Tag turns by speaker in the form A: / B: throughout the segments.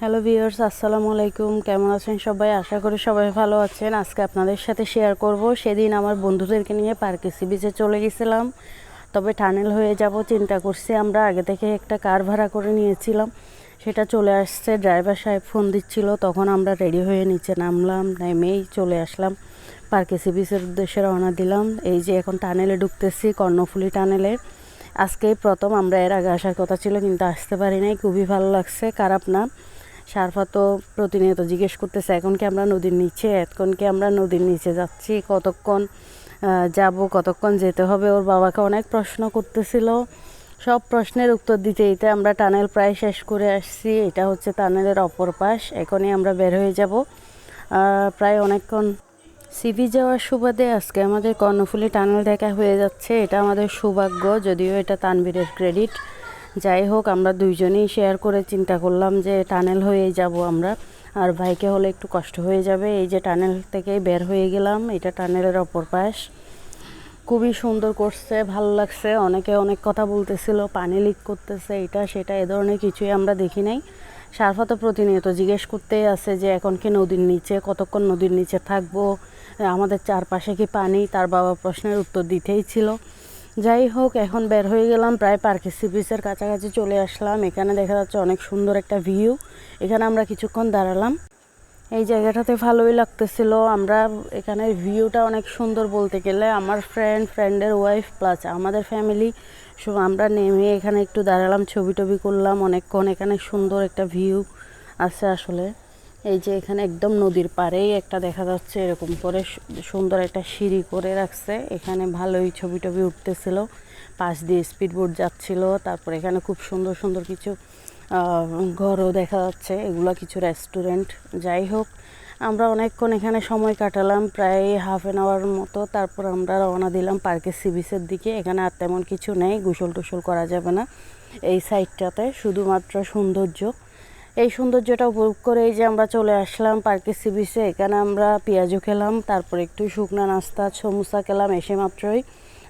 A: Hello viewers আসসালামু আলাইকুম। কেমন আছেন সবাই? আশা করি সবাই ভালো আছেন। আজকে আপনাদের সাথে শেয়ার করব। সেদিন আমার বন্ধুদেরকে নিয়ে পার্কে সি বিচে চলে গেছিলাম। তবে টানেল হয়ে যাব চিন্তা করছি। আমরা আগে থেকে একটা কার ভাড়া করে নিয়েছিলাম। সেটা চলে আসছে। ড্রাইভার সাহেব ফোন দিচ্ছিল। তখন আমরা রেডি হয়ে নিচে নামলাম, নেমেই চলে আসলাম। পার্কে সি বিচের উদ্দেশ্যে রওনা দিলাম। এই যে এখন টানেলে ঢুকতেছি, কর্ণফুলি টানেলে আজকেই প্রথম। আমরা এর আগে আসার কথা ছিল, কিন্তু আসতে পারি নাই। খুবই ভালো লাগছে। খারাপ না। সারফা তো প্রতিনিয়ত জিজ্ঞেস করতেছে এখন কি আমরা নদীর নিচে এখন কি আমরা নদীর নিচে যাচ্ছি, কতক্ষণ যাব, কতক্ষণ যেতে হবে? ওর বাবাকে অনেক প্রশ্ন করতেছিল। সব প্রশ্নের উত্তর দিতে দিতে আমরা টানেল প্রায় শেষ করে আসছি। এটা হচ্ছে টানেলের অপর পাশ, এখনই আমরা বের হয়ে যাব। প্রায় অনেকক্ষণ সিবি যাওয়ার সুবাদে আজকে আমাদের কর্ণফুলী টানেল দেখা হয়ে যাচ্ছে। এটা আমাদের সৌভাগ্য, যদিও এটা তানবীরের ক্রেডিট যাই হোক, আমরা দুইজনেই শেয়ার করে চিন্তা করলাম যে টানেল হয়ে যাব আমরা। আর ভাইকে হলে একটু কষ্ট হয়ে যাবে। এই যে টানেল থেকেই বের হয়ে গেলাম। এটা টানেলের অপর পাশ। খুবই সুন্দর করছে, ভালো লাগছে। অনেকে অনেক কথা বলতেছিল, পানি লিক করতেছে, এটা সেটা, এ ধরনের কিছুই আমরা দেখি নাই। সারফা তো প্রতিনিয়ত জিজ্ঞেস করতেই আছে যে এখন কি নদীর নিচে, কতক্ষণ নদীর নিচে থাকব? আমাদের চারপাশে কি পানি? তার বাবা প্রশ্নের উত্তর দিতেই ছিল। যাই হোক, এখন বের হয়ে গেলাম, প্রায় পার্কে সি বিচের কাছাকাছি চলে আসলাম। এখানে দেখা যাচ্ছে অনেক সুন্দর একটা ভিউ। এখানে আমরা কিছুক্ষণ দাঁড়ালাম। এই জায়গাটাতে ভালোই লাগতেছিল। আমরা এখানের ভিউটা অনেক সুন্দর বলতে গেলে আমার ফ্রেন্ড ফ্রেন্ডের ওয়াইফ প্লাস আমাদের ফ্যামিলি সব আমরা নেমে এখানে একটু দাঁড়ালাম, ছবি টবি করলাম, অনেকক্ষণ এখানে সুন্দর একটা ভিউ আছে আসলে। এই যে এখানে একদম নদীর পাড়েই একটা দেখা যাচ্ছে, এরকম করে সুন্দর একটা সিঁড়ি করে রাখছে। এখানে ভালোই ছবি টবি উঠতেছিল, পাশ দিয়ে স্পিড বোট যাচ্ছিল, তারপর এখানে খুব সুন্দর সুন্দর কিছু ঘরও দেখা যাচ্ছে, এগুলো কিছু রেস্টুরেন্ট। যাই হোক, আমরা অনেকক্ষণ এখানে সময় কাটালাম, প্রায় হাফ অ্যান আওয়ার মতো, তারপর আমরা রওনা দিলাম পার্কের সি বিচের দিকে। এখানে আর তেমন কিছু নেই গোসল টোসল করা যাবে না। এই সাইডটাতে শুধুমাত্র সৌন্দর্য। এই সৌন্দর্যটা উপভোগ করে এই যে আমরা চলে আসলাম পার্কের সি বিচে এখানে আমরা পেঁয়াজও খেলাম, তারপর একটু শুকনা নাস্তা, সমুসা খেলাম, এসে মাত্রই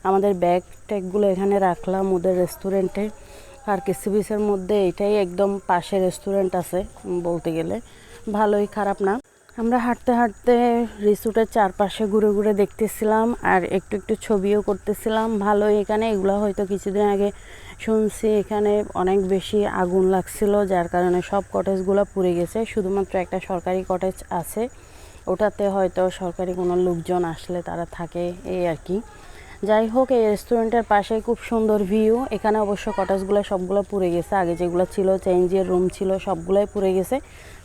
A: আমাদের ব্যাগ ট্যাগগুলো এখানে রাখলাম ওদের রেস্টুরেন্টে। পার্কের সি বিচের মধ্যে এটাই একদম পাশে রেস্টুরেন্ট আছে, বলতে গেলে ভালোই খারাপ না। আমরা হাঁটতে হাঁটতে রিসোর্টের চারপাশে ঘুরে ঘুরে দেখতেছিলাম আর একটু একটু ছবিও করতেছিলাম, ভালোই। এখানে এগুলো হয়তো কিছুদিন আগে শুনছি এখানে অনেক বেশি আগুন লাগছিল, যার কারণে সব কটেজগুলো পুড়ে গেছে। শুধুমাত্র একটা সরকারি কটেজ আছে, ওটাতে হয়তো সরকারি কোনো লোকজন আসলে তারা থাকে, এই আর কি। যাই হোক, এই রেস্টুরেন্টের পাশে খুব সুন্দর ভিউ এখানে অবশ্য কটেজগুলো সবগুলো পুড়ে গেছে। আগে যেগুলো ছিল চেঞ্জের রুম ছিল, সবগুলোই পুড়ে গেছে।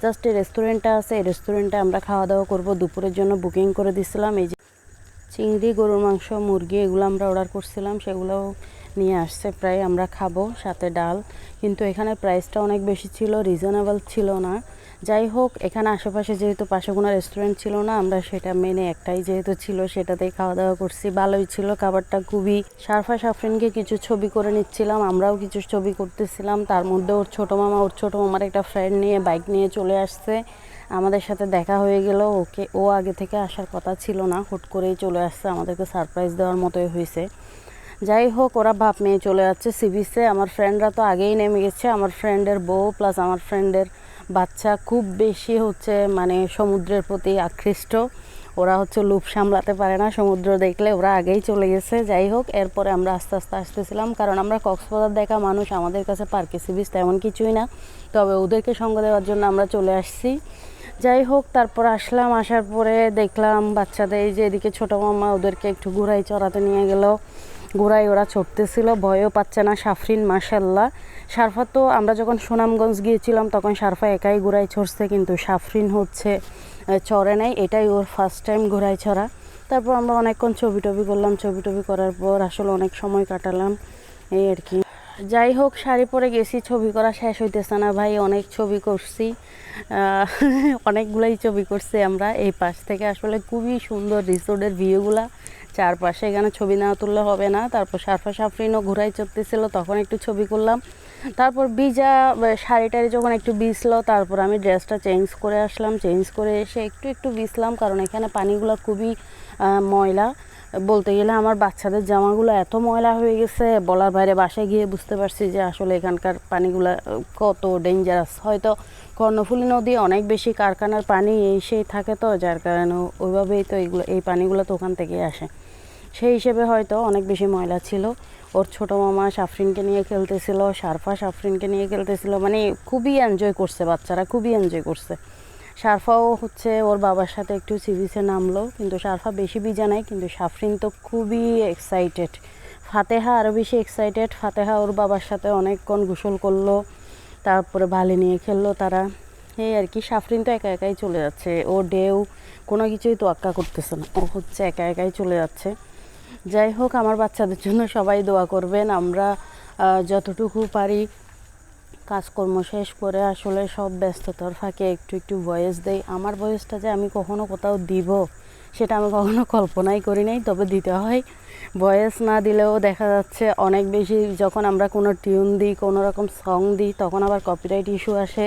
A: জাস্ট এই রেস্টুরেন্টটা আছে, এই রেস্টুরেন্টে আমরা খাওয়া দাওয়া করব। দুপুরের জন্য বুকিং করে দিছিলাম। এই যে চিংড়ি, গরুর মাংস, মুরগি, এগুলো আমরা অর্ডার করছিলাম। সেগুলোও নিয়ে আসছে, প্রায় আমরা খাব সাথে ডাল। কিন্তু এখানে প্রাইসটা অনেক বেশি ছিল রিজনেবল ছিল না। যাই হোক, এখানে আশেপাশে যেহেতু পাশে কোনো রেস্টুরেন্ট ছিল না, আমরা সেটা মেনে একটাই যেহেতু ছিল, সেটাতেই খাওয়া দাওয়া করছি। ভালোই ছিল, খাবারটা খুবই সারফা সাফরিনকে কিছু ছবি করে নিচ্ছিলাম, আমরাও কিছু ছবি করতেছিলাম। তার মধ্যে ওর ছোটো মামা, ওর ছোটো মামার একটা ফ্রেন্ড নিয়ে বাইক নিয়ে চলে আসছে। আমাদের সাথে দেখা হয়ে গেল, ওকে, ও আগে থেকে আসার কথা ছিল না, হুট করেই চলে আসছে। আমাদেরকে সারপ্রাইজ দেওয়ার মতোই হয়েছে। যাই হোক ওরা বাপ মেয়ে চলে যাচ্ছে সিবিসে আমার ফ্রেন্ডরা তো আগেই নেমে গেছে। আমার ফ্রেন্ডের বউ প্লাস আমার ফ্রেন্ডের বাচ্চা খুব বেশি হচ্ছে মানে সমুদ্রের প্রতি আকৃষ্ট। ওরা হচ্ছে লুপ সামলাতে পারে না সমুদ্র দেখলে, ওরা আগেই চলে গেছে। যাই হোক এরপরে আমরা আস্তে আস্তে আসতেছিলাম। কারণ আমরা কক্সবাজার দেখা মানুষ, আমাদের কাছে পার্কে সিবিস তেমন কিছুই না। তবে ওদেরকে সঙ্গ দেওয়ার জন্য আমরা চলে আসছি। যাই হোক তারপর আসলাম। আসার পরে দেখলাম বাচ্চাদের এই যে এদিকে ছোটো মামা ওদেরকে একটু ঘোরাই চড়াতে নিয়ে গেল। ঘোড়ায় ওরা চড়তেছিল, ভয়ও পাচ্ছে না সাফরিন মাসাল্লাহ সারফা তো আমরা যখন সুনামগঞ্জ গিয়েছিলাম, তখন সারফা একাই ঘোড়ায় চড়ছে, কিন্তু সাফরিন হচ্ছে চড়ে নাই। এটাই ওর ফার্স্ট টাইম ঘোড়ায় চড়া। তারপর আমরা অনেকক্ষণ ছবি টবি করলাম। ছবি টবি করার পর আসলে অনেক সময় কাটালাম, এই আর কি। যাই হোক, শাড়ি পরে গেছি, ছবি করা শেষ হইতেছে না ভাই, অনেক ছবি করছি অনেকগুলাই ছবি করছি আমরা। এই পাশ থেকে আসলে খুবই সুন্দর রিসোর্টের ভিউগুলা চারপাশে এখানে ছবি না তুললে হবে না। তারপর সারফা সাফরিনও ঘোরাই চড়তেছিল, তখন একটু ছবি করলাম। তারপর বিজা আহ, শাড়ি টাড়ি যখন একটু বিছলো তারপর আমি ড্রেসটা চেঞ্জ করে আসলাম। চেঞ্জ করে এসে একটু একটু বিছলাম কারণ এখানে পানিগুলো খুবই ময়লা। বলতে গেলে আমার বাচ্চাদের জামাগুলো এত ময়লা হয়ে গেছে বলার বাইরে বাসায় গিয়ে বুঝতে পারছি যে আসলে এখানকার পানিগুলো কত ডেঞ্জারাস হয়তো কর্ণফুলী নদী অনেক বেশি কারখানার পানি এই সেই থাকে তো যার কারণে ওইভাবেই তো এইগুলো এই পানিগুলো তো ওখান থেকেই আসে। সেই হিসেবে হয়তো অনেক বেশি ময়লা ছিল। ওর ছোটো মামা সাফরিনকে নিয়ে খেলতেছিল, সারফা সাফরিনকে নিয়ে খেলতেছিল মানে খুবই এনজয় করছে বাচ্চারা, খুবই এনজয় করছে। সারফাও হচ্ছে ওর বাবার সাথে একটু সিরিজে নামলো, কিন্তু সারফা বেশি বিজা নাই, কিন্তু সাফরিন তো খুবই এক্সাইটেড ফাতেহা আরও বেশি এক্সাইটেড ফাতেহা ওর বাবার সাথে অনেকক্ষণ গোসল করল, তারপরে বালি নিয়ে খেললো তারা। এই আর কি, সাফরিন তো একা একাই চলে যাচ্ছে, ও ডেউ কোনো কিছুই তোয়াক্কা করতেছে না, ও হচ্ছে একা একাই চলে যাচ্ছে। যাই হোক, আমার বাচ্চাদের জন্য সবাই দোয়া করবেন। আমরা যতটুকু পারি কাজকর্ম শেষ করে আসলে সব ব্যস্ততার ফাঁকে একটু একটু ভয়েস দেই। আমার ভয়েসটা যে আমি কখনো কোথাও দিব, সেটা আমি কখনো কল্পনাই করি নাই। তবে দিতে হয়। ভয়েস না দিলেও দেখা যাচ্ছে অনেক বেশি যখন আমরা কোনো টিউন দিই, কোনো রকম সং দিই, তখন আবার কপিরাইট ইস্যু আসে।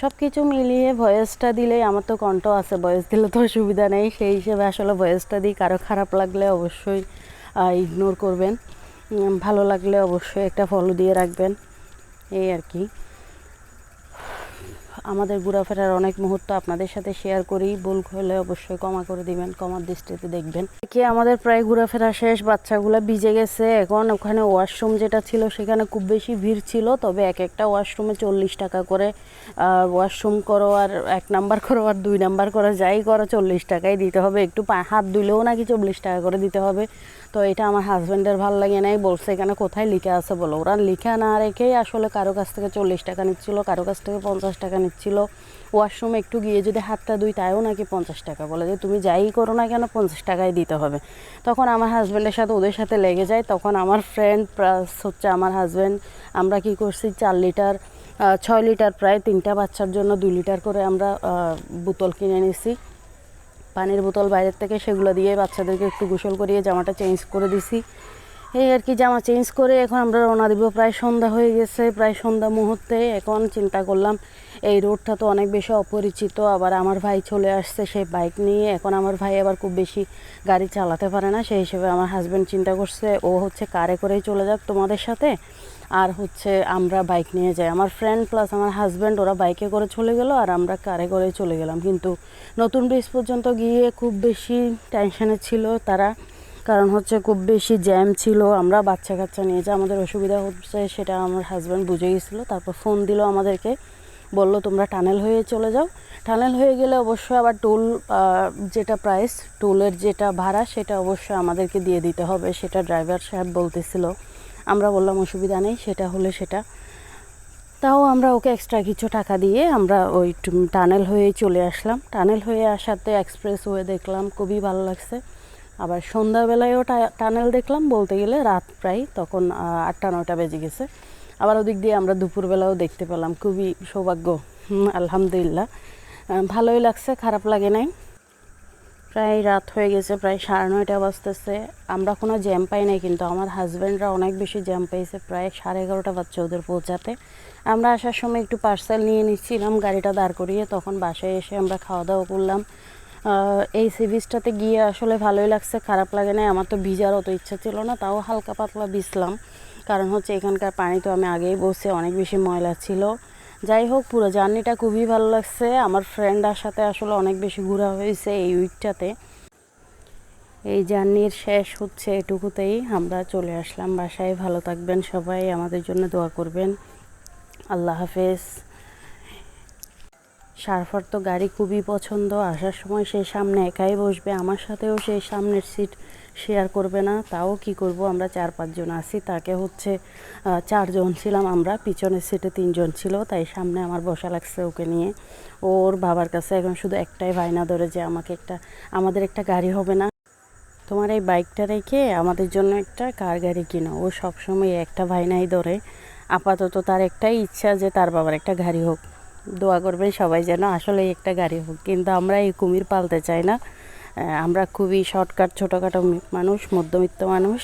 A: সব কিছু মিলিয়ে ভয়েসটা দিলেই আমার তো কণ্ঠ আছে। ভয়েস দিলে তো সুবিধা নেই। সেই হিসেবে আসলে ভয়েসটা দিই। কারও খারাপ লাগলে অবশ্যই ইগনোর করবেন। ভালো লাগলে অবশ্যই একটা ফলো দিয়ে রাখবেন। এই আর কি। আমাদের ঘোরাফেরার অনেক মুহূর্ত আপনাদের সাথে শেয়ার করি। ভুল হলে অবশ্যই ক্ষমা করে দিবেন কমার দৃষ্টিতে দেখবেন। কি আমাদের প্রায় ঘোরাফেরা শেষ, বাচ্চাগুলো ভিজে গেছে। এখন ওখানে ওয়াশরুম যেটা ছিল সেখানে খুব বেশি ভিড় ছিল, তবে এক একটা ওয়াশরুমে চল্লিশ টাকা করে ওয়াশরুম করো আর এক নাম্বার করো আর দুই নাম্বার করো, যাই করো, চল্লিশ টাকাই দিতে হবে। একটু হাত ধুলেও নাকি চল্লিশ টাকা করে দিতে হবে। তো এটা আমার হাজব্যান্ডের ভালো লাগে নাই, বলছে এখানে কোথায় লিখে আছে বলো। ওরা লিখে না রেখেই আসলে কারও কাছ থেকে চল্লিশ টাকা নিচ্ছিল, কারও কাছ থেকে পঞ্চাশ টাকা নিচ্ছিল। ওয়াশরুমে একটু গিয়ে যদি হাতটা দুই তাইও নাকি পঞ্চাশ টাকা বলে যে, তুমি যাই করো না কেন, পঞ্চাশ টাকাই দিতে হবে। তখন আমার হাজব্যান্ডের সাথে ওদের সাথে লেগে যায়। তখন আমার ফ্রেন্ড প্লাস হচ্ছে আমার হাজব্যান্ড আমরা কি করছি, চার লিটার ছয় লিটার প্রায় তিনটা বাচ্চার জন্য দুই লিটার করে আমরা বোতল কিনে নিছি। পানির বোতল বাইরের থেকে সেগুলো দিয়ে বাচ্চাদেরকে একটু গোসল করিয়ে জামাটা চেঞ্জ করে দিছি। এই আর কি, জামা চেঞ্জ করে এখন আমরা রওনা দিব। প্রায় সন্ধ্যা হয়ে গেছে, প্রায় সন্ধ্যা মুহূর্তে। এখন চিন্তা করলাম, এই রোডটা তো অনেক বেশি অপরিচিত, আবার আমার ভাই চলে আসছে সেই বাইক নিয়ে। এখন আমার ভাই আবার খুব বেশি গাড়ি চালাতে পারে না, সেই হিসেবে আমার হাজব্যান্ড চিন্তা করছে, ও হচ্ছে কারে করেই চলে যাক তোমাদের সাথে? আর হচ্ছে আমরা বাইক নিয়ে যাই। আমার ফ্রেন্ড প্লাস আমার হাজব্যান্ড ওরা বাইকে করে চলে গেল আর আমরা কারে করে চলে গেলাম। কিন্তু নতুন ব্রিজ পর্যন্ত গিয়ে খুব বেশি টেনশানে ছিল তারা। কারণ হচ্ছে খুব বেশি জ্যাম ছিল। আমরা বাচ্চা কাচ্চা নিয়ে যে আমাদের অসুবিধা হচ্ছে সেটা আমার হাজব্যান্ড বুঝে গেছিল। তারপর ফোন দিল আমাদেরকে। বলল, তোমরা টানেল হয়ে চলে যাও। টানেল হয়ে গেলে অবশ্যই আবার টোল যেটা প্রাইস টোলের যেটা ভাড়া সেটা অবশ্যই আমাদেরকে দিয়ে দিতে হবে, সেটা ড্রাইভার সাহেব বলতেছিল। আমরা বললাম অসুবিধা নেই, সেটা হলে সেটা। তাও আমরা ওকে এক্সট্রা কিছু টাকা দিয়ে আমরা ওই টানেল হয়ে চলে আসলাম। টানেল হয়ে আসাতে এক্সপ্রেস ওয়ে দেখলাম, খুবই ভালো লাগছে। আবার সন্ধ্যাবেলায়ও টানেল দেখলাম বলতে গেলে রাত প্রায়, তখন আটটা, নয়টা বেজে গেছে। আবার ওদিক দিয়ে আমরা দুপুরবেলাও দেখতে পেলাম, খুবই সৌভাগ্য। আলহামদুলিল্লাহ। ভালোই লাগছে, খারাপ লাগে নাই। প্রায় রাত হয়ে গেছে, প্রায় সাড়ে নয়টা বাজতেছে। আমরা কোনো জ্যাম পাই নাই কিন্তু, আমার হাজব্যান্ডরা অনেক বেশি জ্যাম পাইছে প্রায় সাড়ে এগারোটা বাচ্চা ওদের পৌঁছাতে। আমরা আসার সময় একটু পার্সেল নিয়ে নিচ্ছিলাম, গাড়িটা দাঁড় করিয়ে তখন বাসায় এসে আমরা খাওয়া দাওয়া করলাম এই সি বিচটাতে গিয়ে আসলে ভালোই লাগছে, খারাপ লাগে না আমার তো ভিজার অত ইচ্ছা ছিল না, তাও হালকা পাতলা ভিজলাম কারণ হচ্ছে এখানকার পানি তো আমি আগেই বসে অনেক বেশি ময়লা ছিল। যাই হোক, পুরো জার্নিটা খুবই ভালো লাগছে। আমার ফ্রেন্ডার সাথে আসলে অনেক বেশি ঘোরা হয়েছে এই উইকটাতে এই জার্নির শেষ হচ্ছে এটুকুতেই। আমরা চলে আসলাম বাসায়। ভালো থাকবেন সবাই। আমাদের জন্য দোয়া করবেন। আল্লাহ হাফেজ। সারফার তো গাড়ি খুবই পছন্দ। আসার সময় সে সামনে একাই বসবে, আমার সাথেও সেই সামনের সিট শেয়ার করবে না। তাও কি করব? আমরা চার পাঁচজন আছি, তাকে হচ্ছে চারজন ছিলাম আমরা, পিছনের সিটে তিনজন ছিল, তাই সামনে আমার বসা লাগছে ওকে নিয়ে। ওর বাবার কাছে এখন শুধু একটাই ভাইনা ধরে যে আমাকে একটা, আমাদের একটা গাড়ি হবে না। তোমার এই বাইকটা রেখে আমাদের জন্য একটা কার গাড়ি কিনো। ও সবসময় একটা ভাইনাই ধরে। আপাতত তার একটাই ইচ্ছা যে তার বাবার একটা গাড়ি হোক। দোয়া করবেন সবাই যেন আসলে একটা গাড়ি হোক। কিন্তু আমরা এই কুমির পালতে চাই না। আমরা খুবই শর্টকাট ছোটোখাটো মানুষ, মধ্যবিত্ত মানুষ।